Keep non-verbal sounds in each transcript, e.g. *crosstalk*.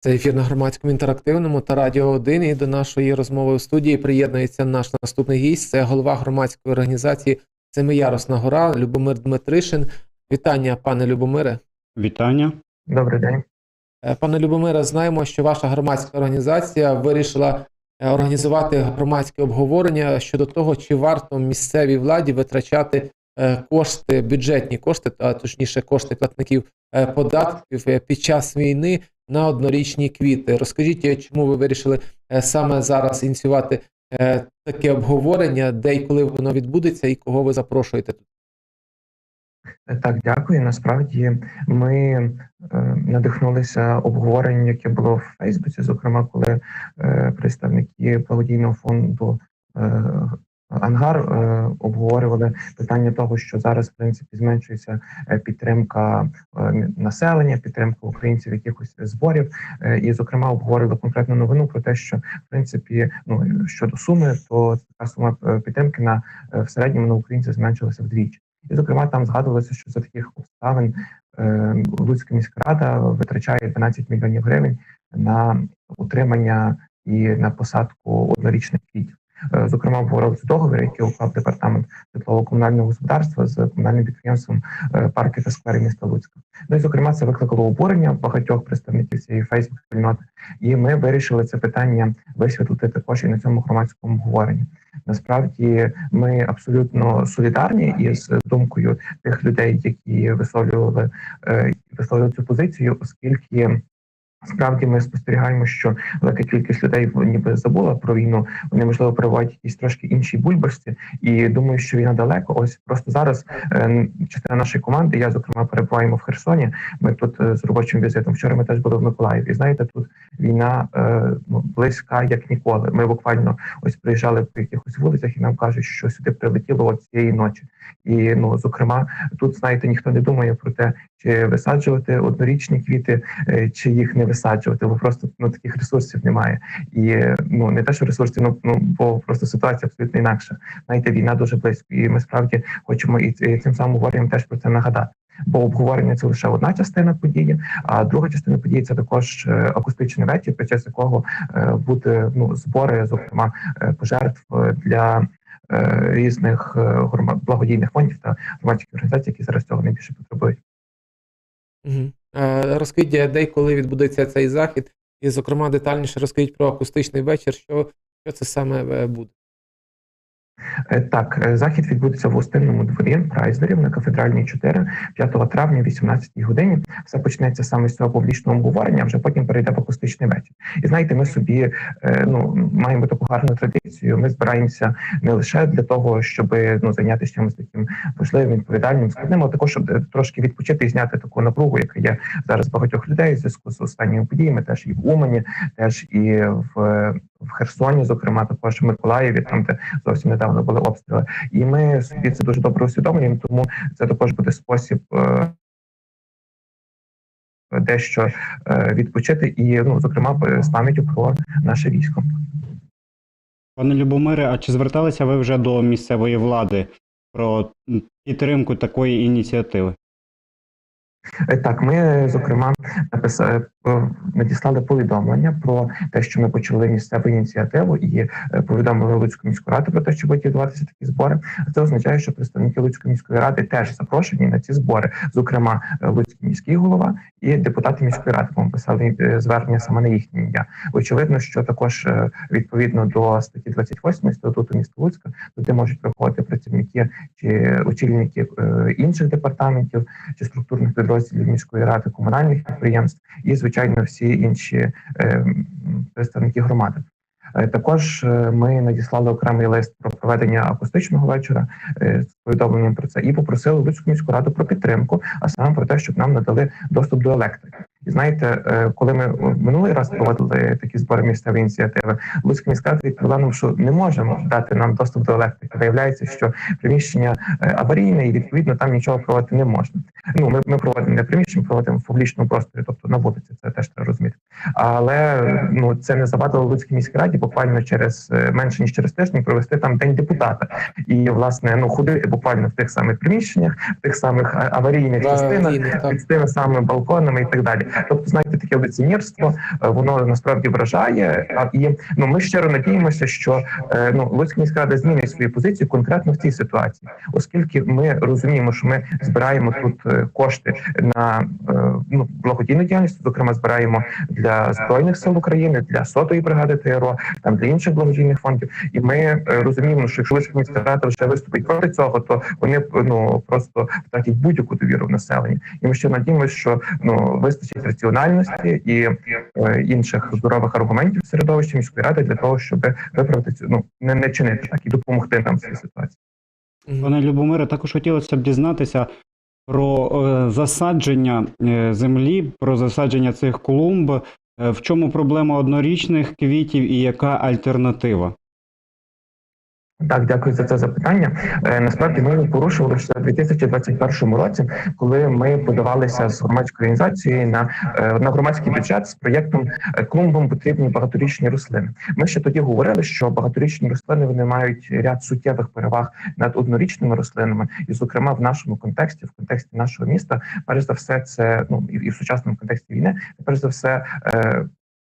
Це ефір на громадському інтерактивному та радіо 1. І до нашої розмови у студії приєднується наш наступний гість. Це голова громадської організації Семиярусна гора Любомир Дмитришин. Вітання, пане Любомире. Вітання. Добрий день. Е, Пане Любомире, знаємо, що ваша громадська організація вирішила е, організувати громадське обговорення щодо того, чи варто місцевій владі витрачати кошти, бюджетні кошти, а точніше кошти платників е, податків е, під час війни на однорічні квіти. Розкажіть, е, чому ви вирішили е, саме зараз ініціювати е, таке обговорення, де і коли воно відбудеться, і кого ви запрошуєте тут? Так, дякую. Насправді ми е, надихнулися обговоренням, яке було в Фейсбуці, зокрема, коли е, представники благодійного фонду е, Ангар е, обговорювали питання того, що зараз в принципі зменшується е, підтримка е, населення, підтримка українців якихось зборів, і зокрема обговорили конкретну новину про те, що в принципі ну щодо суми, то така сума підтримки на в середньому на українців зменшилася вдвічі. І, зокрема, там згадувалося, що за таких обставин е, Луцька міська рада витрачає 12 мільйонів гривень на утримання і на посадку однорічних квітів. Е, Зокрема, обговорювався договір, який уклав департамент житлово-комунального господарства з комунальним підприємством е, парки та сквери міста Луцька. Ну і зокрема, це викликало обурення багатьох представників цієї фейсбук спільноти. І ми вирішили це питання висвітлити також і на цьому громадському обговоренні. Насправді ми абсолютно солідарні із думкою тих людей, які висловлювали е, висловлювали цю позицію, оскільки. Справді ми спостерігаємо, що велика кількість людей ніби забула про війну. Вони можливо перебувають якісь трошки іншій бульбашці, і думаю, що війна далеко. Ось просто зараз е, частина нашої команди. Я зокрема перебуваємо в Херсоні. Ми тут е, з робочим візитом. Вчора ми теж були в Миколаєві. І знаєте, тут війна е, ну, близька як ніколи. Ми буквально ось приїжджали по якихось вулицях, і нам кажуть, що сюди прилетіло от цієї ночі. І ну зокрема, тут знаєте, ніхто не думає про те, чи висаджувати однорічні квіти, чи їх не висаджувати, бо просто ну таких ресурсів немає. І ну не те, що ресурсів, ну, ну бо просто ситуація абсолютно інакша. Знаєте, війна дуже близько, і ми справді хочемо і цим самим говоренням теж про це нагадати. Бо обговорення це лише одна частина події, а друга частина події це також е, акустичний вечір, під час якого е, буде ну збори, зокрема е, пожертв для різних е, грома- благодійних фондів та громадських організацій, які зараз цього найбільше потребують. Угу. Е, розкажіть, де і коли відбудеться цей захід, і, зокрема, детальніше розкажіть про акустичний вечір, що, що це саме е, буде. Е, Так, е, захід відбудеться в гостинному дворі Прайзлерів на кафедральній 4, 5 травня, 18 годині. Все почнеться саме з цього публічного обговорення, а вже потім перейде в акустичний вечір. І знаєте, ми собі е, ну маємо таку гарну традицію. Ми збираємося не лише для того, щоб ну зайнятися чимось таким важливим, відповідальним, складним, а також щоб трошки відпочити і зняти таку напругу, яка є зараз багатьох людей в зв'язку з останніми подіями, теж і в Умані, теж і в, в Херсоні, зокрема, також в Миколаєві, там де зовсім недавно були обстріли. І ми собі це дуже добре усвідомлюємо, тому це також буде спосіб. е, Дещо е, відпочити і ну зокрема з пам'яттю про наше військо. Пане Любомире, а чи зверталися ви вже до місцевої влади про підтримку такої ініціативи? Е, Так, ми зокрема написали надіслали повідомлення про те, що ми почали місцеву ініціативу, і е, повідомили Луцьку міську раду про те, що будуть відбуватися такі збори. Це означає, що представники Луцької міської ради теж запрошені на ці збори, зокрема е, Луцький міський голова і депутати міської ради. Ми писали е, звернення саме на їхнє ім'я. Очевидно, що також е, відповідно до статті 28 статуту міста Луцька туди можуть приходити працівники чи очільники е, інших департаментів чи структурних підрозділів міської ради, комунальних підприємств і звичайно всі інші е, представники громади. Е, Також е, ми надіслали окремий лист про проведення акустичного вечора з повідомленням про це і попросили Луцьку міську раду про підтримку, а саме про те, щоб нам надали доступ до електрики. І знаєте, е, коли ми минулий раз проводили такі збори місцевої ініціативи, Луцька міська рада відповіла нам, що не можемо дати нам доступ до електрики. Виявляється, що приміщення е, аварійне і відповідно там нічого проводити не можна. Ну ми, ми проводимо не приміщення, проводимо в публічному просторі, тобто на вулиці. Це теж треба розуміти. Але ну це не завадило Луцькій міській раді буквально через е, менше ніж через тиждень провести там день депутата і власне ну ходити буквально в тих самих приміщеннях, в тих самих аварійних частинах, під тими самими балконами і так далі. Тобто, знаєте, таке лицемірство, е, воно насправді вражає. А і ну ми щиро надіємося, що е, ну Луцька міська рада змінить свою позицію конкретно в цій ситуації, оскільки ми розуміємо, що ми збираємо тут е, кошти на ну благодійну діяльність, зокрема збираємо для збройних сил України, для сотої бригади ТРО, там для інших благодійних фондів. І ми розуміємо, що якщо Луцька міська рада вже виступить проти цього, то вони ну просто втратять будь-яку довіру в населення. І ми ще надіємося, що ну вистачить раціональності і е, інших здорових аргументів в середовищі міської ради для того, щоб виправити цю ну не, не чинити так і допомогти нам в цій ситуації. Пане Любомире, також хотілося б дізнатися про е, засадження е, землі, про засадження цих клумб. Е, В чому проблема однорічних квітів і яка альтернатива? Так, дякую за це запитання. Е, насправді ми порушували ще у 2021 році, коли ми подавалися з громадською організацією на, е, на громадський бюджет з проєктом е, клумбам потрібні багаторічні рослини. Ми ще тоді говорили, що багаторічні рослини вони мають ряд суттєвих переваг над однорічними рослинами, і, зокрема, в нашому контексті, в контексті нашого міста, перш за все, це ну і, в сучасному контексті війни, перш за все,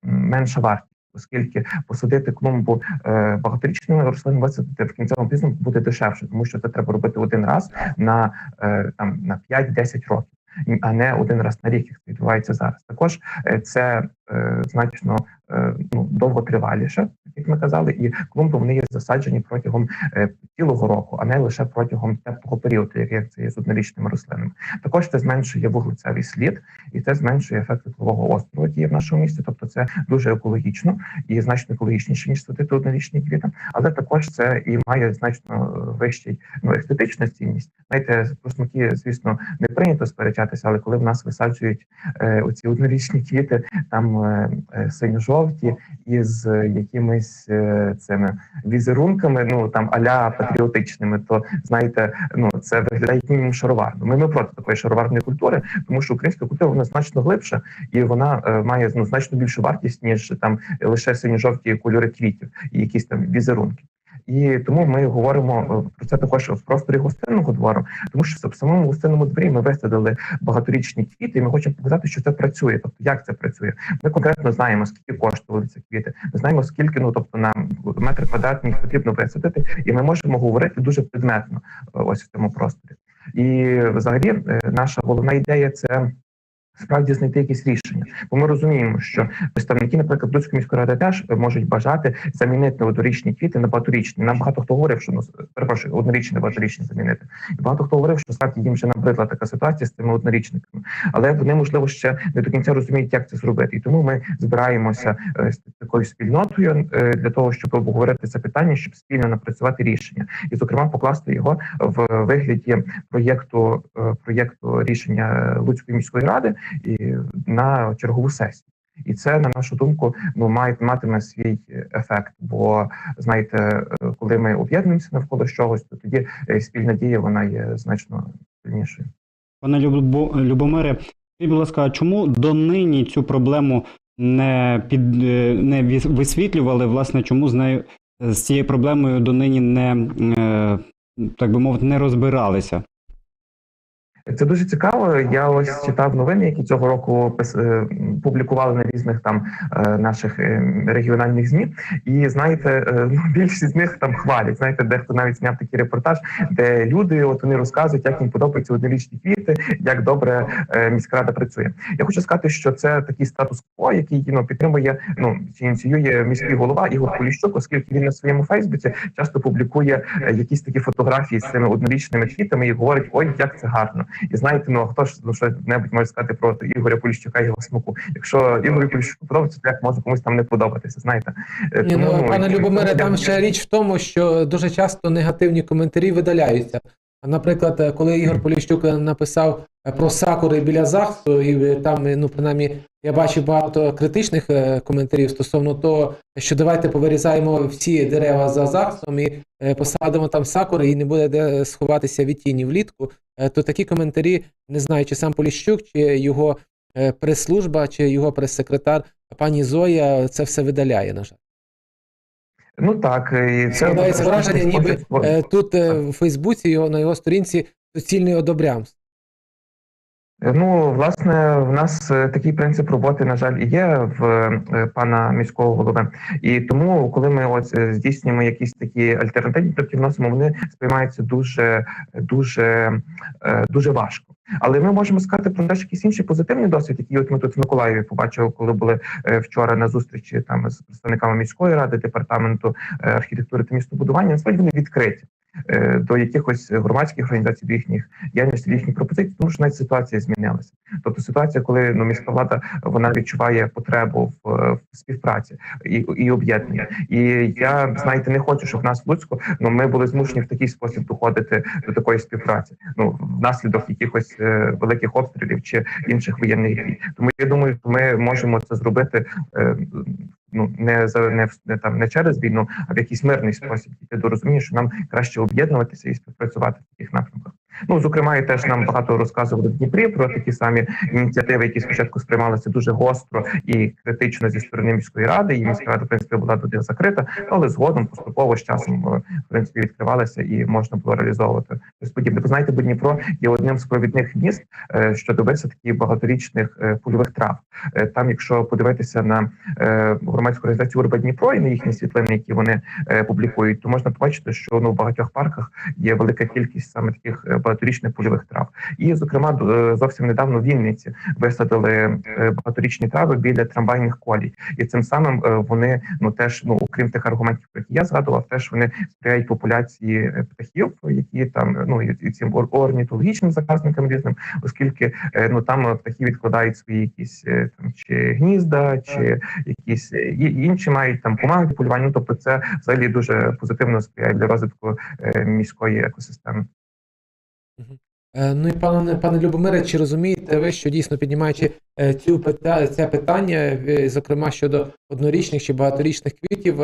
менша вартість. Оскільки посадити клумбу е, багаторічними рослинами висадити в кінцевому пізно буде дешевше, тому що це треба робити один раз на е, там на 5-10 років, а не один раз на рік, як це відбувається зараз. Також е, це е, значно е, ну довготриваліше, як ми казали, і клумби вони є засаджені протягом е, цілого року, а не лише протягом теплого періоду, як, це є з однорічними рослинами. Також це зменшує вуглецевий слід, і це зменшує ефект теплового острову, який є в нашому місті. Тобто, це дуже екологічно і значно екологічніше ніж садити однорічні квіти. Але також це і має значно е, вищий ну естетичну цінність. Знаєте, про смаки, звісно, не прийнято сперечатися, але коли в нас висаджують е, оці однорічні квіти, там е, е, синьо-жовті із якимись е, цими візерунками, ну там аля патріотичними, то знаєте, ну це виглядає як мінімум шароварно. Ми, ми проти такої шароварної культури, тому що українська культура вона значно глибша і вона е, має ну, значно більшу вартість ніж там лише синьо-жовті кольори квітів і якісь там візерунки. І тому ми говоримо е, про це також в просторі гостинного двору, тому що в самому гостинному дворі ми висадили багаторічні квіти, і ми хочемо показати, що це працює. Тобто, як це працює. Ми конкретно знаємо, скільки коштували ці квіти. Ми знаємо, скільки ну тобто нам метр квадратний потрібно висадити, і ми можемо говорити дуже предметно е, ось в цьому просторі. І взагалі е, наша головна ідея це. Справді знайти якісь рішення, бо ми розуміємо, що представники, наприклад, Луцької міської ради теж можуть бажати замінити однорічні квіти на багаторічні. Нам багато хто говорив, що ну перепрошую, однорічні на багаторічні замінити. І багато хто говорив, що справді їм вже набридла така ситуація з цими однорічниками, але вони можливо ще не до кінця розуміють, як це зробити. І тому ми збираємося е, з такою спільнотою е, для того, щоб обговорити це питання, щоб спільно напрацювати рішення, і зокрема покласти його в вигляді проєкту е, проєкту рішення Луцької міської ради на чергову сесію. І це, на нашу думку, ну має матиме свій ефект. Бо знаєте, коли ми об'єднуємося навколо чогось, то тоді е, спільна дія вона є значно сильнішою. Пане Любо, Любомире, будь ласка, чому донині цю проблему не під е, не висвітлювали? Власне, чому з нею з цією проблемою донині не е, так би мовити, не розбиралися? Це дуже цікаво. Я ось читав новини, які цього року е, публікували на різних там е, наших е, регіональних змі. І знаєте, ну *laughs* більшість з них там хвалять. Знаєте, дехто навіть зняв такий репортаж, де люди от вони розказують, як їм подобаються однорічні квіти, як добре міськрада працює. Я хочу сказати, що це такий статус-кво, який ну підтримує ну чи ініціює міський голова Ігор Поліщук, оскільки він на своєму Фейсбуці часто публікує якісь такі фотографії з цими однорічними квітами і говорить: ой, як це гарно. І знаєте, ну хто ж ну, щось небудь може сказати про Ігоря Поліщука і його смаку? Якщо Ігорю Поліщуку подобається, то як може комусь там не подобатися? Знаєте, Ні, Тому, ну, пане Любомире, там ще річ в тому, що дуже часто негативні коментарі видаляються. Наприклад, е, коли Ігор Поліщук написав е, про сакури біля ЗАГСу, і е, там, е, ну принаймні, я бачив багато критичних е, коментарів стосовно того, що давайте повирізаємо всі дерева за ЗАГСом і е, посадимо там сакури, і не буде де сховатися від тіні влітку. Е, То такі коментарі, не знаю, чи сам Поліщук, чи його е, прес-служба, чи його прес-секретар пані Зоя це все видаляє, на жаль. Ну так, і це враження, ніби е, тут е, в Фейсбуці його на його сторінці суцільний одобрямство. Ну, власне, в нас е, такий принцип роботи, на жаль, і є в е, пана міського голови. І тому, коли ми ось е, здійснюємо якісь такі альтернативні кроки, вносимо, вони сприймаються дуже, дуже, дуже важко. Але ми можемо сказати про теж якийсь інший позитивний досвід, який от ми тут в Миколаєві побачили, коли були вчора на зустрічі там з представниками міської ради, департаменту архітектури та містобудування. Насправді вони відкриті до якихось громадських організацій, до їхніх діяльності, до їхніх пропозицій, тому що навіть ситуація змінилася. Тобто ситуація, коли ну міська влада вона відчуває потребу в, е, в співпраці і, і об'єднання. І я знаєте, не хочу, щоб в нас в Луцьку ну ми були змушені в такий спосіб доходити до такої співпраці. Ну внаслідок якихось е, великих обстрілів чи інших воєнних дій. Тому я думаю, що ми можемо це зробити. Е, Ну не за не, не там не через війну, а в якийсь мирний спосіб йти до розуміння, що нам краще об'єднуватися і співпрацювати в таких напрямках. Ну зокрема, і теж нам багато розказували в Дніпрі про такі самі ініціативи, які спочатку сприймалися дуже гостро і критично зі сторони міської ради. І міська рада в принципі була туди закрита, але згодом поступово з часом е, в принципі відкривалася і можна було реалізовувати щось подібне. Знаєте, бо Дніпро є одним з провідних міст е, щодо висадки багаторічних е, польових трав. Там, якщо подивитися на громадську організацію Урба Дніпро і на їхні світлини, які вони публікують, то можна побачити, що ну в багатьох парках є велика кількість саме таких багаторічних польових трав. І, зокрема, е, зовсім недавно в Вінниці висадили е, багаторічні трави біля трамвайних колій, і цим самим е, вони ну теж ну окрім тих аргументів, про які я згадував, теж вони сприяють популяції птахів, які там ну і цим ор- орнітологічним заказникам різним, оскільки ну там птахи відкладають свої якісь там чи гнізда, чи якісь інші мають там помагають полюванню. Ну, тобто, це взагалі дуже позитивно сприяє для розвитку міської екосистеми. Е, Ну і пане пане Любомире, чи розумієте ви, що дійсно піднімаючи е, цю пита, це питання, е, зокрема щодо однорічних чи багаторічних квітів,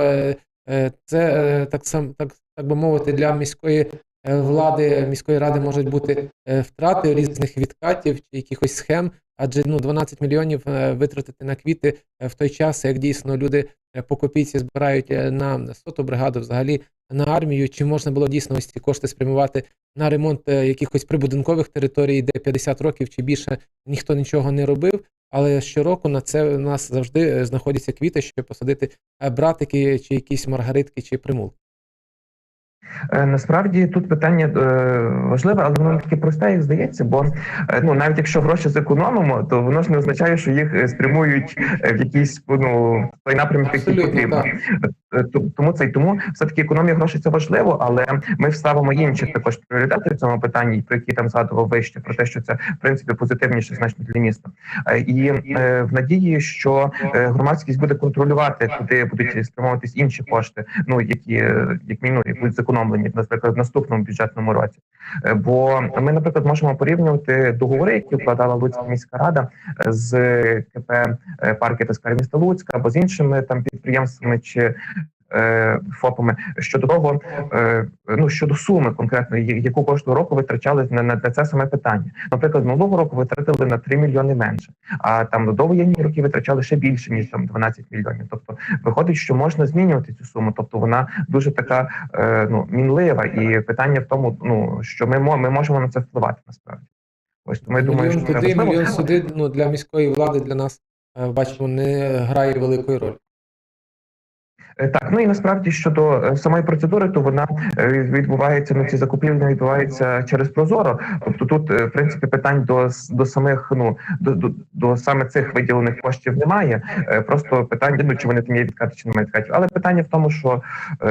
це так сам так, так би мовити, для міської влади, міської ради можуть бути втрати різних відкатів чи якихось схем, адже ну 12 мільйонів витратити на квіти в той час, як дійсно люди по копійці збирають на соту бригаду, взагалі на армію, чи можна було дійсно ось ці кошти спрямувати на ремонт е, якихось прибудинкових територій, де 50 років чи більше ніхто нічого не робив. Але щороку на це у нас завжди е, знаходяться квіти, щоб посадити е, братики, чи якісь маргаритки, чи примулки. Е, Насправді тут питання е, важливе, але воно не таке просте, як здається, бо е, ну навіть якщо гроші зекономимо, то воно ж не означає, що їх спрямують в якийсь ну той напрямок, який потрібно. Тому це й тому все таки економія грошей це важливо, але ми вставимо інші також пріоритети в цьому питанні, про які там згадував вище, про те, що це в принципі позитивніше значно для міста. І в надії, що громадськість буде контролювати, куди будуть спрямовуватись інші кошти, ну які як мінімум будуть зекономлені, наприклад, в наступному бюджетному році. Е, Бо ми, наприклад, можемо порівнювати договори, які вкладала Луцька міська рада е, з КП е, парки та міста Луцька або з іншими там підприємствами чи ФОПами щодо того, е, ну щодо суми конкретно, яку кожного року витрачали на, на, на це саме питання. Наприклад, минулого року витратили на 3 мільйони менше, а там до воєнні роки витрачали ще більше ніж там 12 мільйонів. Тобто виходить, що можна змінювати цю суму. Тобто вона дуже така е, ну мінлива, і питання в тому, ну що ми мо- ми можемо на це впливати насправді. Ось тому я думаю, що туди, мільйон сюди. Ну для міської влади для нас е, бачимо не грає великої ролі. Е, Так, ну і насправді щодо е, самої процедури, то вона е, відбувається ну ці закупівлі відбуваються через Прозоро. Тобто тут в принципі питань до до самих ну до, до, до саме цих виділених коштів немає. Просто питання, ну чи вони там є відкати, чи немає відкатів. Але питання в тому, що,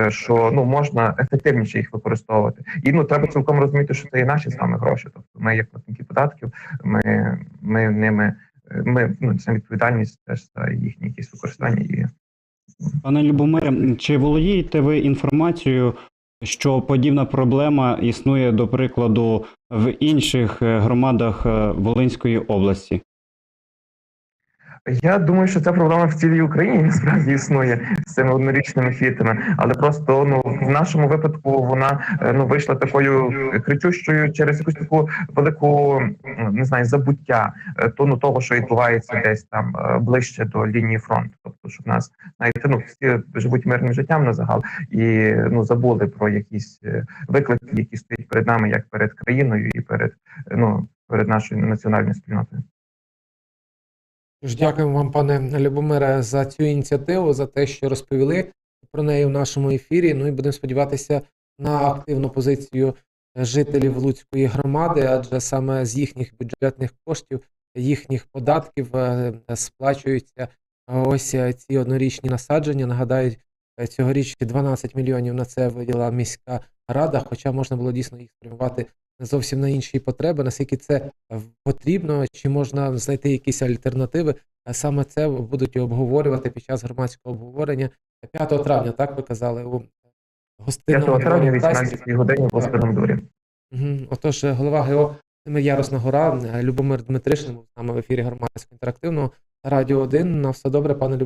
що ну можна ефективніше їх використовувати. І ну треба цілком розуміти, що це і наші саме гроші. Тобто ми, як платники податків, ми, ми ними ми ну це відповідальність теж за їхні якісь використання і Пане Любомире, чи володієте ви інформацією, що подібна проблема існує, до прикладу, в інших е, громадах е, Волинської області? Я думаю, що ця проблема в цілій Україні насправді існує з цими однорічними квітами, але просто ну в нашому випадку вона е, ну вийшла такою кричущою через якусь таку велику не знаю забуття е, тону того, що відбувається десь там е, ближче до лінії фронту. Тобто, що в нас знаєте, ну всі живуть мирним життям на загал і ну забули про якісь виклики, які стоять перед нами, як перед країною і перед ну перед нашою національною спільнотою. Тож дякуємо вам, пане Любомире, за цю ініціативу, за те, що розповіли про неї в нашому ефірі. Ну і будемо сподіватися на активну позицію жителів Луцької громади, адже саме з їхніх бюджетних коштів, їхніх податків е, сплачуються е, ось е, ці однорічні насадження. Нагадаю, е, цьогоріч 12 мільйонів на це виділа міська рада, хоча можна було дійсно їх спрямувати зовсім на інші потреби. Наскільки це е, потрібно, чи можна знайти якісь альтернативи? А Саме це будуть обговорювати під час громадського обговорення 5 травня, так ви казали у 5 травня, дворі 18 годині в Господом дворі. Отож, е, голова ГО Семир'ярусна гора е, Любомир Дмитришин був з нами в ефірі громадського інтерактивного Радіо 1. На все добре, пане Любомир.